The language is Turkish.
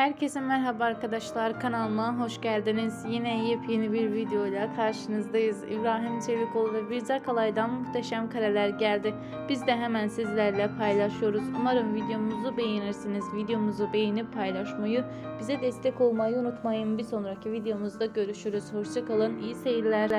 Herkese merhaba arkadaşlar kanalıma hoş geldiniz. Yine yepyeni bir videoyla karşınızdayız. İbrahim Çelikoğlu ve Birza Kalay'dan muhteşem kareler geldi. Biz de hemen sizlerle paylaşıyoruz. Umarım videomuzu beğenirsiniz. Videomuzu beğenip paylaşmayı, bize destek olmayı unutmayın. Bir sonraki videomuzda görüşürüz. Hoşçakalın, iyi seyirler.